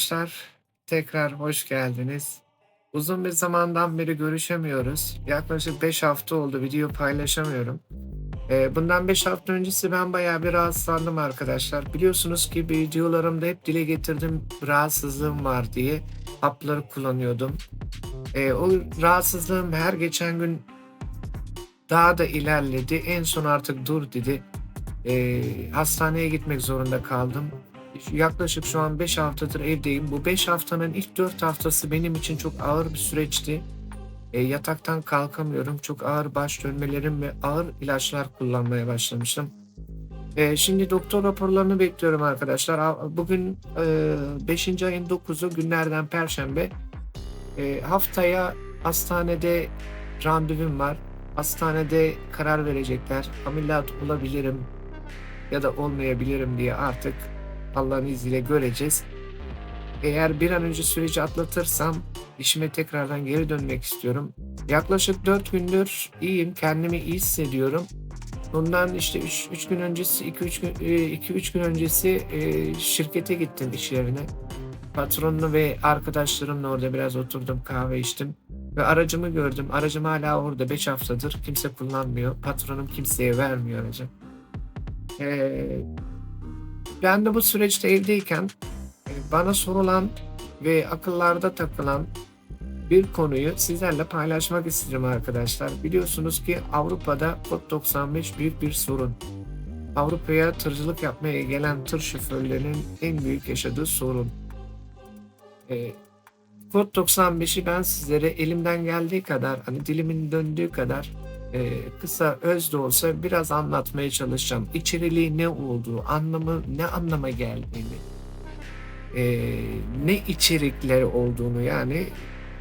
arkadaşlar. Tekrar hoş geldiniz. Uzun bir zamandan beri görüşemiyoruz. Yaklaşık 5 hafta oldu video paylaşamıyorum. Ee, bundan 5 hafta öncesi ben bayağı bir rahatsızlandım arkadaşlar. Biliyorsunuz ki videolarımda hep dile getirdim rahatsızlığım var diye hapları kullanıyordum. Ee, o rahatsızlığım her geçen gün daha da ilerledi. En son artık dur dedi. Ee, hastaneye gitmek zorunda kaldım. Yaklaşık şu an 5 haftadır evdeyim. Bu 5 haftanın ilk 4 haftası benim için çok ağır bir süreçti. E, yataktan kalkamıyorum. Çok ağır baş dönmelerim ve ağır ilaçlar kullanmaya başlamıştım. E, şimdi doktor raporlarını bekliyorum arkadaşlar. Bugün 5. ayın 9'u günlerden Perşembe. E, haftaya hastanede randevum var. Hastanede karar verecekler. Ameliyat olabilirim ya da olmayabilirim diye artık Allah'ın izniyle göreceğiz. Eğer bir an önce süreci atlatırsam işime tekrardan geri dönmek istiyorum. Yaklaşık 4 gündür iyiyim, kendimi iyi hissediyorum. Bundan işte 3 gün öncesi, 2-3 gün, 2-3 gün öncesi e, şirkete gittim iş yerine. Patronla ve arkadaşlarımla orada biraz oturdum, kahve içtim. Ve aracımı gördüm. Aracım hala orada 5 haftadır. Kimse kullanmıyor. Patronum kimseye vermiyor aracı. Ee, ben de bu süreçte evdeyken e, bana sorulan ve akıllarda takılan bir konuyu sizlerle paylaşmak istedim arkadaşlar. Biliyorsunuz ki Avrupa'da kod 95 büyük bir sorun. Avrupa'ya tırcılık yapmaya gelen tır şoförlerinin en büyük yaşadığı sorun. E, kod 95'i ben sizlere elimden geldiği kadar, hani dilimin döndüğü kadar e, kısa öz de olsa biraz anlatmaya çalışacağım. İçeriliği ne olduğu, anlamı ne anlama geldiğini, e, ne içerikleri olduğunu yani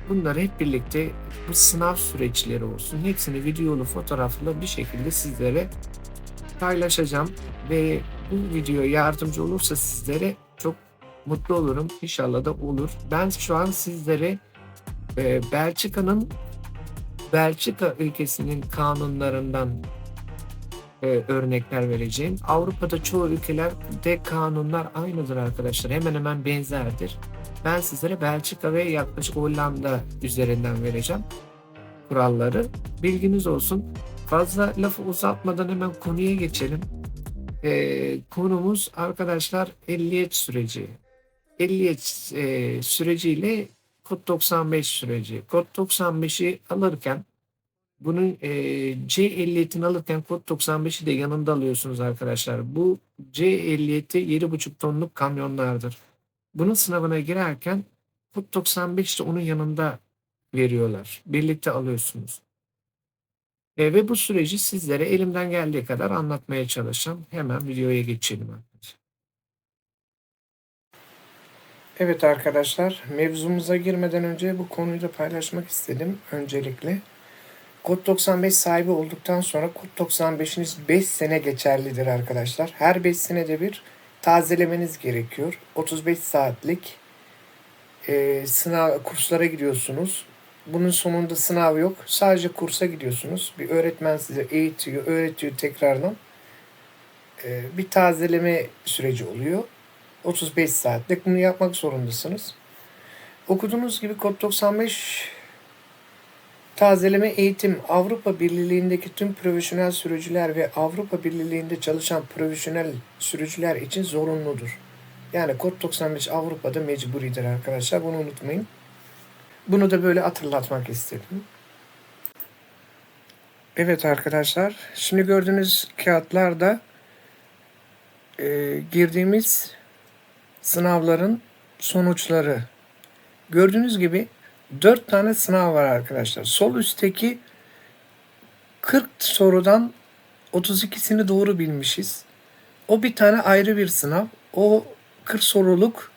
bunları hep birlikte bu sınav süreçleri olsun. Hepsini videolu, fotoğraflı bir şekilde sizlere paylaşacağım ve bu video yardımcı olursa sizlere çok mutlu olurum. İnşallah da olur. Ben şu an sizlere e, Belçika'nın Belçika ülkesinin kanunlarından e, örnekler vereceğim. Avrupa'da çoğu ülkelerde kanunlar aynıdır arkadaşlar. Hemen hemen benzerdir. Ben sizlere Belçika ve yaklaşık Hollanda üzerinden vereceğim kuralları. Bilginiz olsun. Fazla lafı uzatmadan hemen konuya geçelim. E, konumuz arkadaşlar ehliyet süreci. Ehliyet e, süreciyle kod 95 süreci. Kod 95'i alırken bunun e, C ehliyetini alırken kod 95'i de yanında alıyorsunuz arkadaşlar. Bu C ehliyeti 7,5 tonluk kamyonlardır. Bunun sınavına girerken kod 95 de onun yanında veriyorlar. Birlikte alıyorsunuz. E, ve bu süreci sizlere elimden geldiği kadar anlatmaya çalışacağım. Hemen videoya geçelim arkadaşlar. Evet arkadaşlar, mevzumuza girmeden önce bu konuyu da paylaşmak istedim öncelikle. Kod 95 sahibi olduktan sonra kod 95'iniz 5 sene geçerlidir arkadaşlar. Her 5 senede bir tazelemeniz gerekiyor. 35 saatlik e, sınav kurslara gidiyorsunuz. Bunun sonunda sınav yok. Sadece kursa gidiyorsunuz. Bir öğretmen size eğitiyor, öğretiyor tekrardan. E, bir tazeleme süreci oluyor. 35 saatlik bunu yapmak zorundasınız. Okuduğunuz gibi kod 95 tazeleme eğitim Avrupa Birliği'ndeki tüm profesyonel sürücüler ve Avrupa Birliği'nde çalışan profesyonel sürücüler için zorunludur. Yani kod 95 Avrupa'da mecburidir arkadaşlar. Bunu unutmayın. Bunu da böyle hatırlatmak istedim. Evet arkadaşlar. Şimdi gördüğünüz kağıtlarda e, girdiğimiz sınavların sonuçları. Gördüğünüz gibi 4 tane sınav var arkadaşlar. Sol üstteki 40 sorudan 32'sini doğru bilmişiz. O bir tane ayrı bir sınav. O 40 soruluk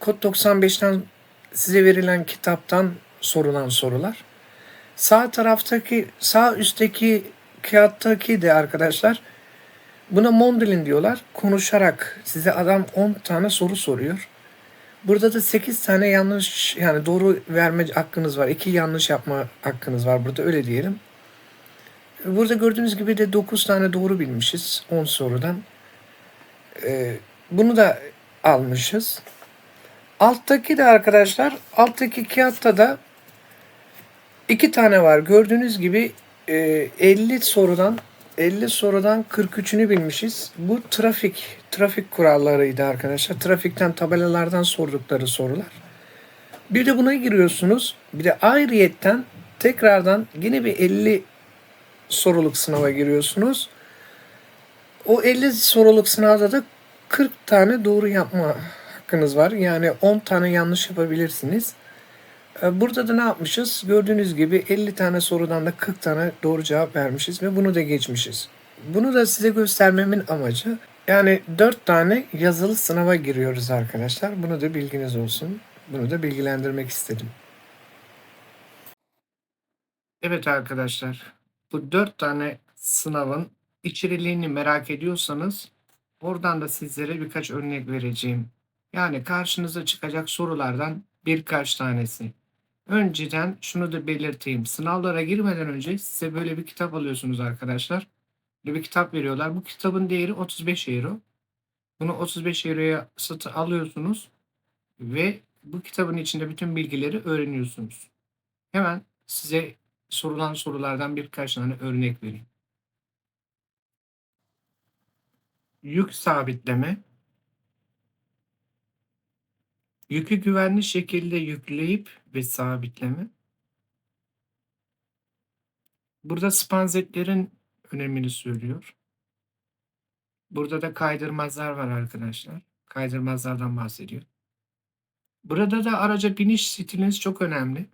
kod 95'ten size verilen kitaptan sorulan sorular. Sağ taraftaki, sağ üstteki kağıttaki de arkadaşlar Buna Mondelin diyorlar. Konuşarak size adam 10 tane soru soruyor. Burada da 8 tane yanlış yani doğru verme hakkınız var. 2 yanlış yapma hakkınız var burada öyle diyelim. Burada gördüğünüz gibi de 9 tane doğru bilmişiz 10 sorudan. Ee, bunu da almışız. Alttaki de arkadaşlar alttaki kağıtta da iki tane var. Gördüğünüz gibi e, 50 sorudan 50 sorudan 43'ünü bilmişiz. Bu trafik trafik kurallarıydı arkadaşlar. Trafikten tabelalardan sordukları sorular. Bir de buna giriyorsunuz. Bir de ayrıyetten tekrardan yine bir 50 soruluk sınava giriyorsunuz. O 50 soruluk sınavda da 40 tane doğru yapma hakkınız var. Yani 10 tane yanlış yapabilirsiniz. Ee, Burada da ne yapmışız? Gördüğünüz gibi 50 tane sorudan da 40 tane doğru cevap vermişiz ve bunu da geçmişiz. Bunu da size göstermemin amacı yani 4 tane yazılı sınava giriyoruz arkadaşlar. Bunu da bilginiz olsun. Bunu da bilgilendirmek istedim. Evet arkadaşlar. Bu 4 tane sınavın içeriliğini merak ediyorsanız oradan da sizlere birkaç örnek vereceğim. Yani karşınıza çıkacak sorulardan birkaç tanesi. Önceden şunu da belirteyim. Sınavlara girmeden önce size böyle bir kitap alıyorsunuz arkadaşlar. Böyle bir kitap veriyorlar. Bu kitabın değeri 35 euro. Bunu 35 euroya satın alıyorsunuz ve bu kitabın içinde bütün bilgileri öğreniyorsunuz. Hemen size sorulan sorulardan birkaç tane örnek vereyim. Yük sabitleme. Yükü güvenli şekilde yükleyip ve sabitleme. Burada spanzetlerin önemini söylüyor. Burada da kaydırmazlar var arkadaşlar. Kaydırmazlardan bahsediyor. Burada da araca biniş stiliniz çok önemli.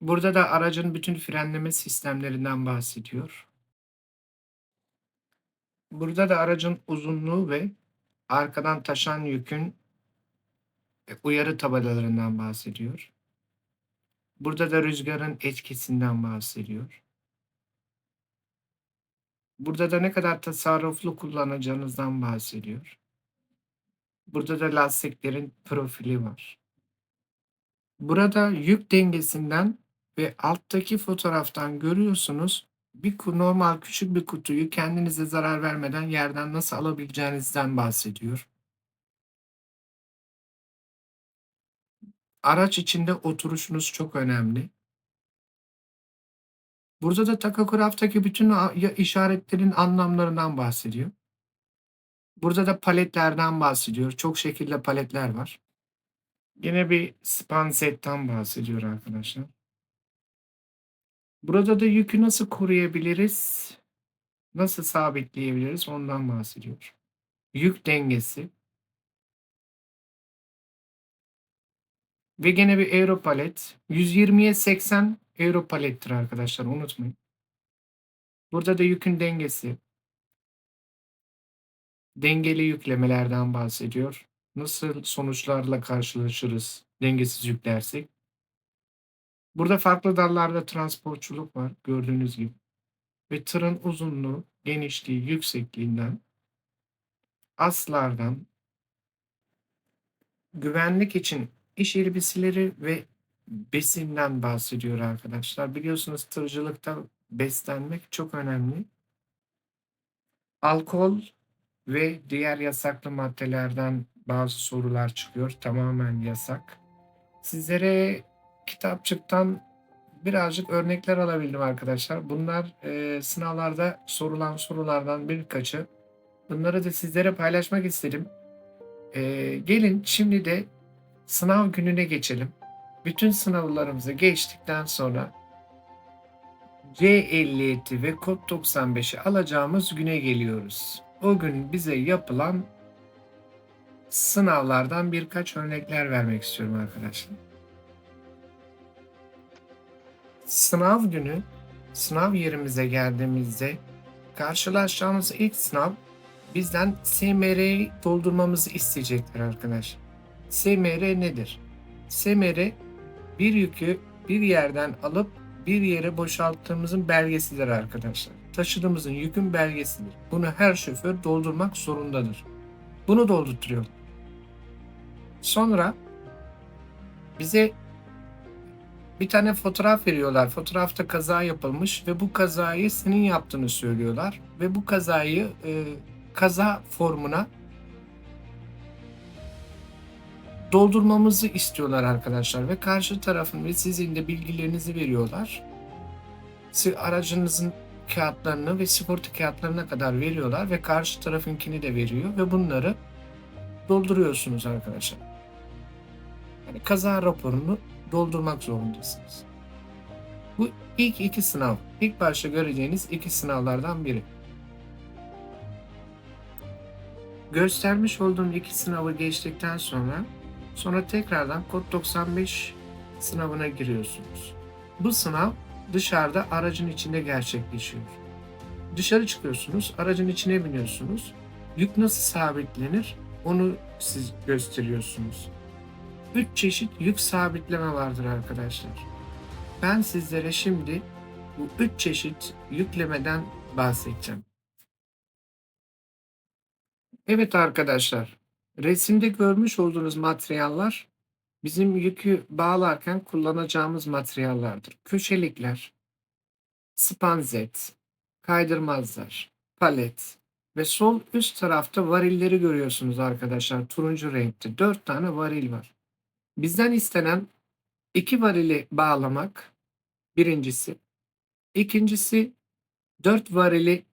Burada da aracın bütün frenleme sistemlerinden bahsediyor. Burada da aracın uzunluğu ve arkadan taşan yükün e, uyarı tabelalarından bahsediyor. Burada da rüzgarın etkisinden bahsediyor. Burada da ne kadar tasarruflu kullanacağınızdan bahsediyor. Burada da lastiklerin profili var. Burada yük dengesinden ve alttaki fotoğraftan görüyorsunuz bir normal küçük bir kutuyu kendinize zarar vermeden yerden nasıl alabileceğinizden bahsediyor. Araç içinde oturuşunuz çok önemli. Burada da takograftaki bütün işaretlerin anlamlarından bahsediyor. Burada da paletlerden bahsediyor. Çok şekilde paletler var. Yine bir spansetten bahsediyor arkadaşlar. Burada da yükü nasıl koruyabiliriz? Nasıl sabitleyebiliriz? Ondan bahsediyor. Yük dengesi. Ve gene bir euro palet. 120'ye 80 euro palettir arkadaşlar. Unutmayın. Burada da yükün dengesi. Dengeli yüklemelerden bahsediyor. Nasıl sonuçlarla karşılaşırız dengesiz yüklersek? Burada farklı dallarda transportçuluk var gördüğünüz gibi. Ve tırın uzunluğu, genişliği, yüksekliğinden, aslardan, güvenlik için iş elbiseleri ve besinden bahsediyor arkadaşlar. Biliyorsunuz tırcılıkta beslenmek çok önemli. Alkol ve diğer yasaklı maddelerden bazı sorular çıkıyor. Tamamen yasak. Sizlere kitapçıktan birazcık örnekler alabildim arkadaşlar. Bunlar e, sınavlarda sorulan sorulardan birkaçı. Bunları da sizlere paylaşmak istedim. E, gelin şimdi de sınav gününe geçelim. Bütün sınavlarımızı geçtikten sonra C57 ve kod 95'i alacağımız güne geliyoruz. O gün bize yapılan sınavlardan birkaç örnekler vermek istiyorum arkadaşlar. Sınav günü sınav yerimize geldiğimizde karşılaşacağımız ilk sınav bizden SMR'yi doldurmamızı isteyecektir arkadaşlar. SMR nedir? SMR bir yükü bir yerden alıp bir yere boşalttığımızın belgesidir arkadaşlar. Taşıdığımızın yükün belgesidir. Bunu her şoför doldurmak zorundadır. Bunu doldurtuyor. Sonra bize bir tane fotoğraf veriyorlar. Fotoğrafta kaza yapılmış ve bu kazayı senin yaptığını söylüyorlar. Ve bu kazayı e, kaza formuna doldurmamızı istiyorlar arkadaşlar ve karşı tarafın ve sizin de bilgilerinizi veriyorlar. Aracınızın kağıtlarını ve sigorta kağıtlarına kadar veriyorlar ve karşı tarafınkini de veriyor ve bunları dolduruyorsunuz arkadaşlar. Yani kaza raporunu doldurmak zorundasınız. Bu ilk iki sınav. İlk başta göreceğiniz iki sınavlardan biri. Göstermiş olduğum iki sınavı geçtikten sonra sonra tekrardan kod 95 sınavına giriyorsunuz. Bu sınav dışarıda aracın içinde gerçekleşiyor. Dışarı çıkıyorsunuz, aracın içine biniyorsunuz. Yük nasıl sabitlenir onu siz gösteriyorsunuz. Üç çeşit yük sabitleme vardır arkadaşlar. Ben sizlere şimdi bu üç çeşit yüklemeden bahsedeceğim. Evet arkadaşlar, resimde görmüş olduğunuz materyaller bizim yükü bağlarken kullanacağımız materyallerdir. Köşelikler, spanzet, kaydırmazlar, palet ve sol üst tarafta varilleri görüyorsunuz arkadaşlar. Turuncu renkte. Dört tane varil var. Bizden istenen iki varili bağlamak birincisi. İkincisi dört varili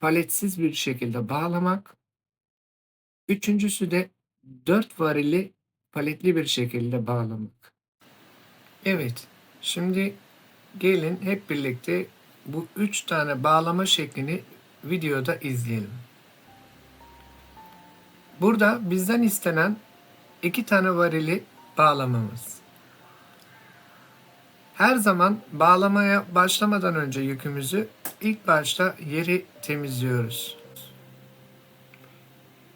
paletsiz bir şekilde bağlamak. Üçüncüsü de dört varili paletli bir şekilde bağlamak. Evet, şimdi gelin hep birlikte bu üç tane bağlama şeklini videoda izleyelim. Burada bizden istenen iki tane varili bağlamamız. Her zaman bağlamaya başlamadan önce yükümüzü ilk başta yeri temizliyoruz.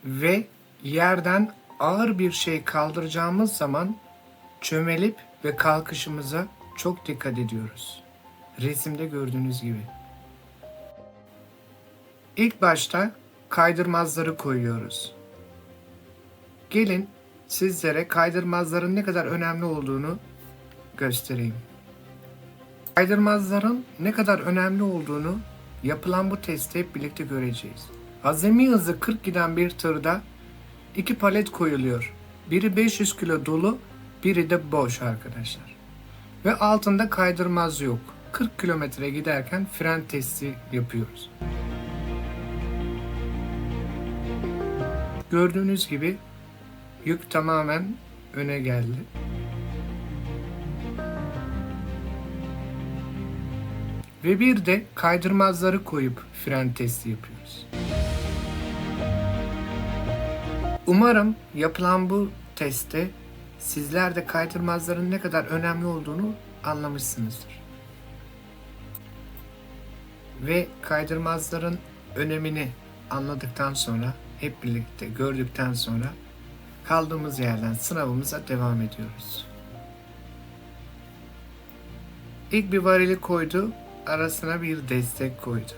Ve yerden ağır bir şey kaldıracağımız zaman çömelip ve kalkışımıza çok dikkat ediyoruz. Resimde gördüğünüz gibi. İlk başta kaydırmazları koyuyoruz. Gelin sizlere kaydırmazların ne kadar önemli olduğunu göstereyim. Kaydırmazların ne kadar önemli olduğunu yapılan bu testte hep birlikte göreceğiz. Azami hızı 40 giden bir tırda iki palet koyuluyor. Biri 500 kilo dolu, biri de boş arkadaşlar. Ve altında kaydırmaz yok. 40 kilometre giderken fren testi yapıyoruz. Gördüğünüz gibi yük tamamen öne geldi. Ve bir de kaydırmazları koyup fren testi yapıyoruz. Umarım yapılan bu testte sizler de kaydırmazların ne kadar önemli olduğunu anlamışsınızdır. Ve kaydırmazların önemini anladıktan sonra hep birlikte gördükten sonra kaldığımız yerden sınavımıza devam ediyoruz. İlk bir varili koydu, arasına bir destek koydu.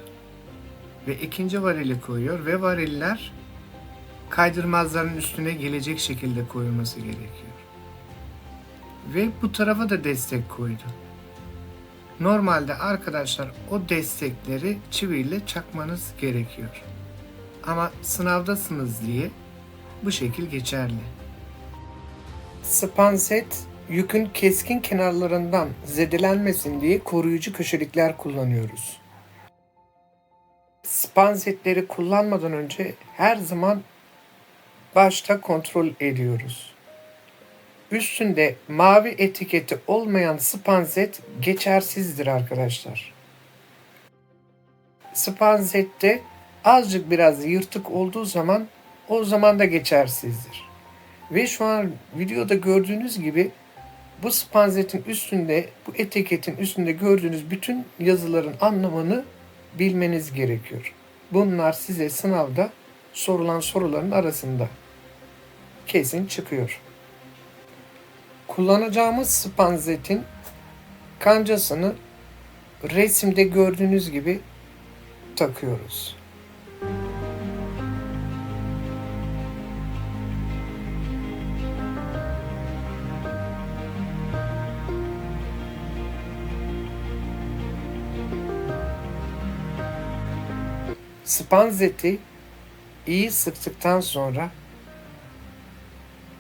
Ve ikinci varili koyuyor ve variller kaydırmazların üstüne gelecek şekilde koyulması gerekiyor. Ve bu tarafa da destek koydu. Normalde arkadaşlar o destekleri çiviyle çakmanız gerekiyor. Ama sınavdasınız diye bu şekil geçerli. Spanset yükün keskin kenarlarından zedelenmesin diye koruyucu köşelikler kullanıyoruz. Spansetleri kullanmadan önce her zaman başta kontrol ediyoruz. Üstünde mavi etiketi olmayan spanset geçersizdir arkadaşlar. Spanzette azıcık biraz yırtık olduğu zaman o zaman da geçersizdir. Ve şu an videoda gördüğünüz gibi bu spanzetin üstünde, bu etiketin üstünde gördüğünüz bütün yazıların anlamını bilmeniz gerekiyor. Bunlar size sınavda sorulan soruların arasında kesin çıkıyor. Kullanacağımız spanzetin kancasını resimde gördüğünüz gibi takıyoruz. Spanzeti iyi sıktıktan sonra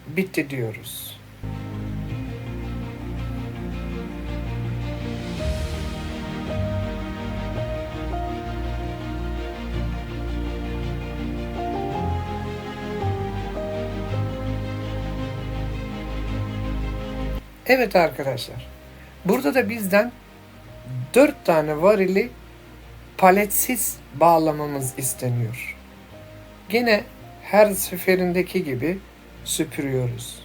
Bitti diyoruz. Evet arkadaşlar. Burada da bizden 4 tane varili paletsiz bağlamamız isteniyor. Gene her seferindeki gibi süpürüyoruz.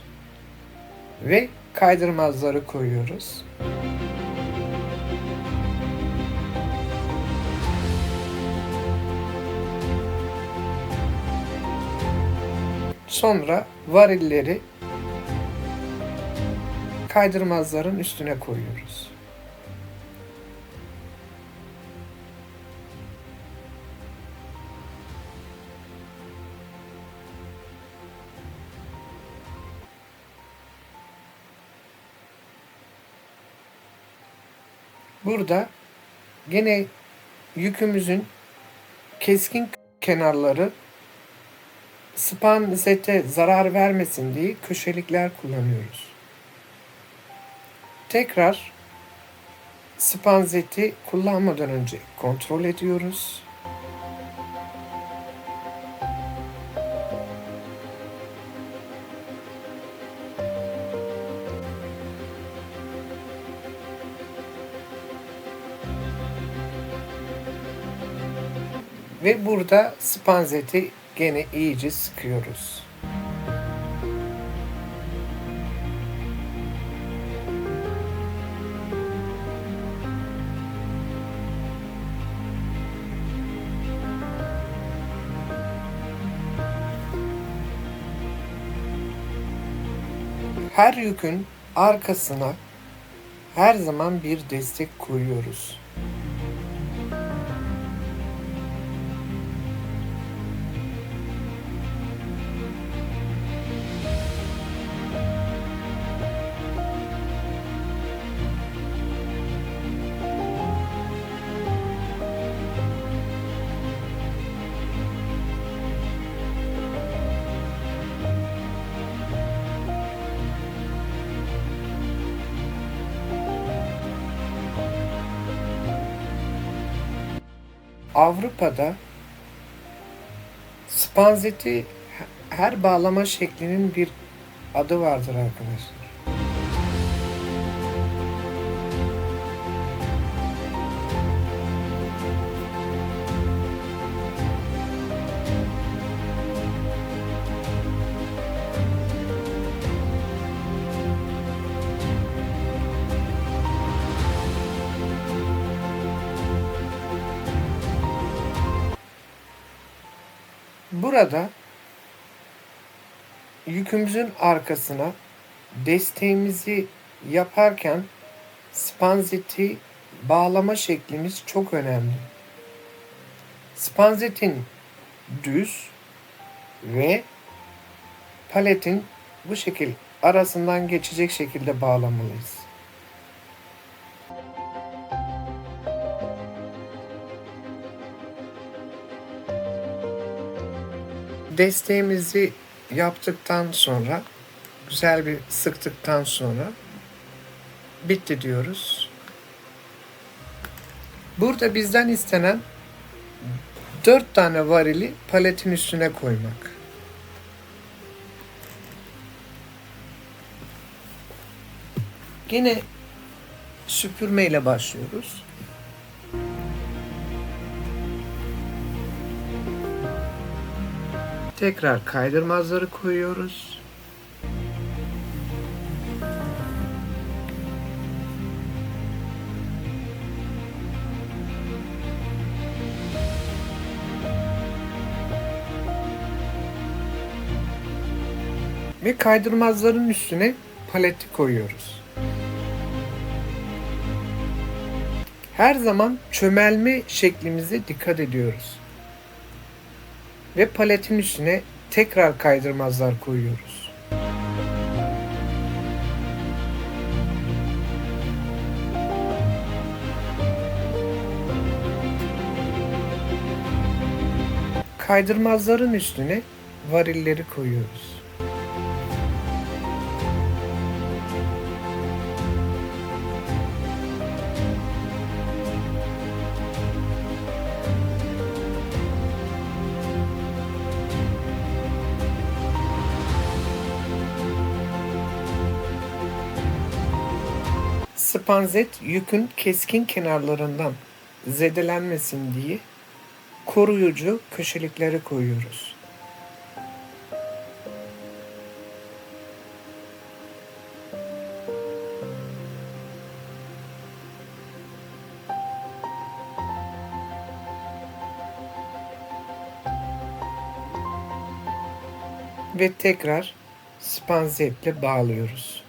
Ve kaydırmazları koyuyoruz. Sonra varilleri kaydırmazların üstüne koyuyoruz. Burada gene yükümüzün keskin kenarları span sete zarar vermesin diye köşelikler kullanıyoruz. Tekrar spanzeti kullanmadan önce kontrol ediyoruz. Ve burada spanzeti gene iyice sıkıyoruz. Her yükün arkasına her zaman bir destek koyuyoruz. Avrupa'da spanzeti her bağlama şeklinin bir adı vardır arkadaşlar. Burada yükümüzün arkasına desteğimizi yaparken spanzeti bağlama şeklimiz çok önemli. Spanzetin düz ve paletin bu şekil arasından geçecek şekilde bağlamalıyız. Desteğimizi yaptıktan sonra güzel bir sıktıktan sonra bitti diyoruz. Burada bizden istenen 4 tane varili paletin üstüne koymak. Yine süpürmeyle başlıyoruz. Tekrar kaydırmazları koyuyoruz. Ve kaydırmazların üstüne paleti koyuyoruz. Her zaman çömelme şeklimize dikkat ediyoruz ve paletin üstüne tekrar kaydırmazlar koyuyoruz. Kaydırmazların üstüne varilleri koyuyoruz. Spanzet yükün keskin kenarlarından zedelenmesin diye koruyucu köşelikleri koyuyoruz. Ve tekrar spanzetle bağlıyoruz.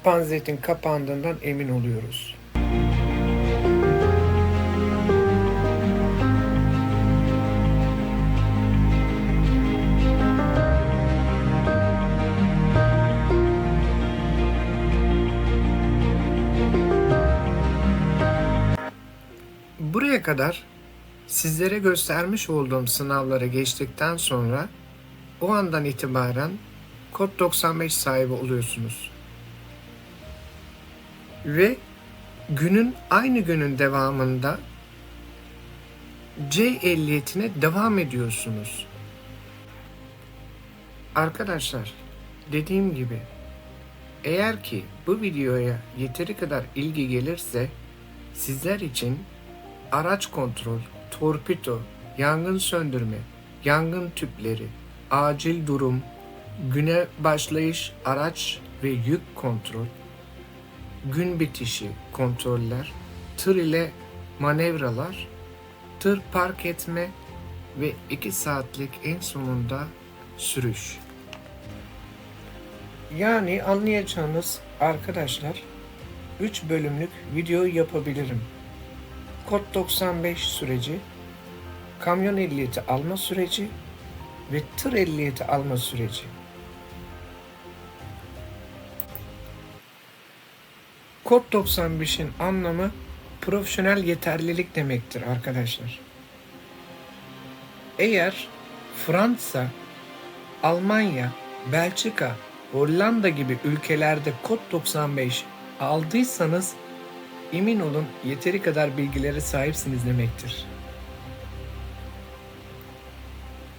Spanzetin kapandığından emin oluyoruz. Buraya kadar sizlere göstermiş olduğum sınavları geçtikten sonra o andan itibaren kod 95 sahibi oluyorsunuz. Ve günün aynı günün devamında C ehliyetine devam ediyorsunuz. Arkadaşlar dediğim gibi eğer ki bu videoya yeteri kadar ilgi gelirse sizler için araç kontrol, torpido, yangın söndürme, yangın tüpleri, acil durum, güne başlayış araç ve yük kontrol, gün bitişi kontroller, tır ile manevralar, tır park etme ve 2 saatlik en sonunda sürüş. Yani anlayacağınız arkadaşlar 3 bölümlük video yapabilirim. Kod 95 süreci, kamyon ehliyeti alma süreci ve tır ehliyeti alma süreci. Kod 95'in anlamı profesyonel yeterlilik demektir arkadaşlar. Eğer Fransa, Almanya, Belçika, Hollanda gibi ülkelerde kod 95 aldıysanız emin olun yeteri kadar bilgilere sahipsiniz demektir.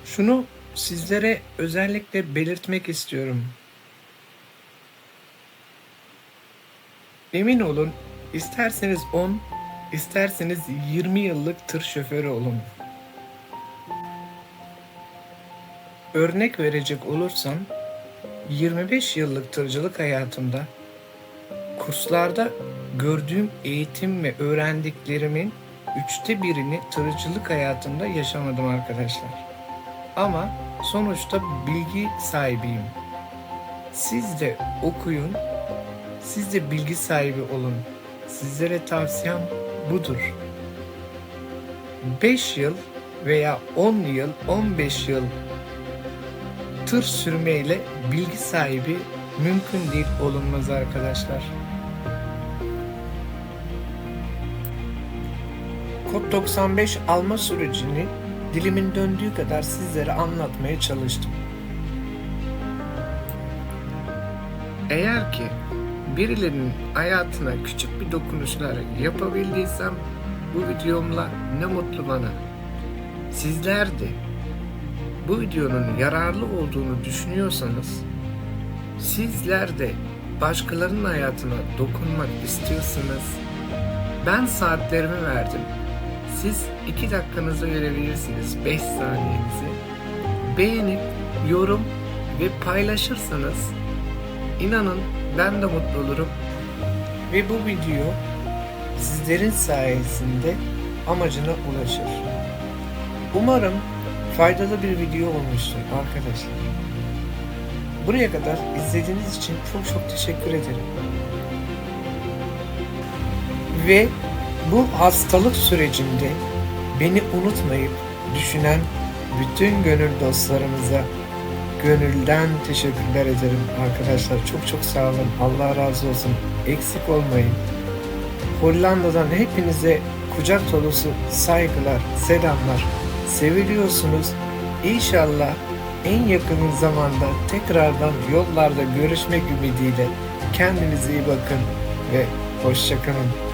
Şunu sizlere özellikle belirtmek istiyorum. Emin olun isterseniz 10, isterseniz 20 yıllık tır şoförü olun. Örnek verecek olursam 25 yıllık tırcılık hayatımda kurslarda gördüğüm eğitim ve öğrendiklerimin üçte birini tırcılık hayatımda yaşamadım arkadaşlar. Ama sonuçta bilgi sahibiyim. Siz de okuyun, siz de bilgi sahibi olun. Sizlere tavsiyem budur. 5 yıl veya 10 yıl, 15 yıl tır sürmeyle bilgi sahibi mümkün değil olunmaz arkadaşlar. Kod 95 alma sürecini dilimin döndüğü kadar sizlere anlatmaya çalıştım. Eğer ki birilerinin hayatına küçük bir dokunuşlar yapabildiysem bu videomla ne mutlu bana. Sizler de bu videonun yararlı olduğunu düşünüyorsanız sizler de başkalarının hayatına dokunmak istiyorsanız ben saatlerimi verdim. Siz iki dakikanızı verebilirsiniz, beş saniyenizi. Beğenip, yorum ve paylaşırsanız inanın ben de mutlu olurum. Ve bu video sizlerin sayesinde amacına ulaşır. Umarım faydalı bir video olmuştur arkadaşlar. Buraya kadar izlediğiniz için çok çok teşekkür ederim. Ve bu hastalık sürecinde beni unutmayıp düşünen bütün gönül dostlarımıza gönülden teşekkürler ederim arkadaşlar. Çok çok sağ olun. Allah razı olsun. Eksik olmayın. Hollanda'dan hepinize kucak dolusu saygılar, selamlar. Seviliyorsunuz. İnşallah en yakın zamanda tekrardan yollarda görüşmek ümidiyle kendinize iyi bakın ve hoşçakalın.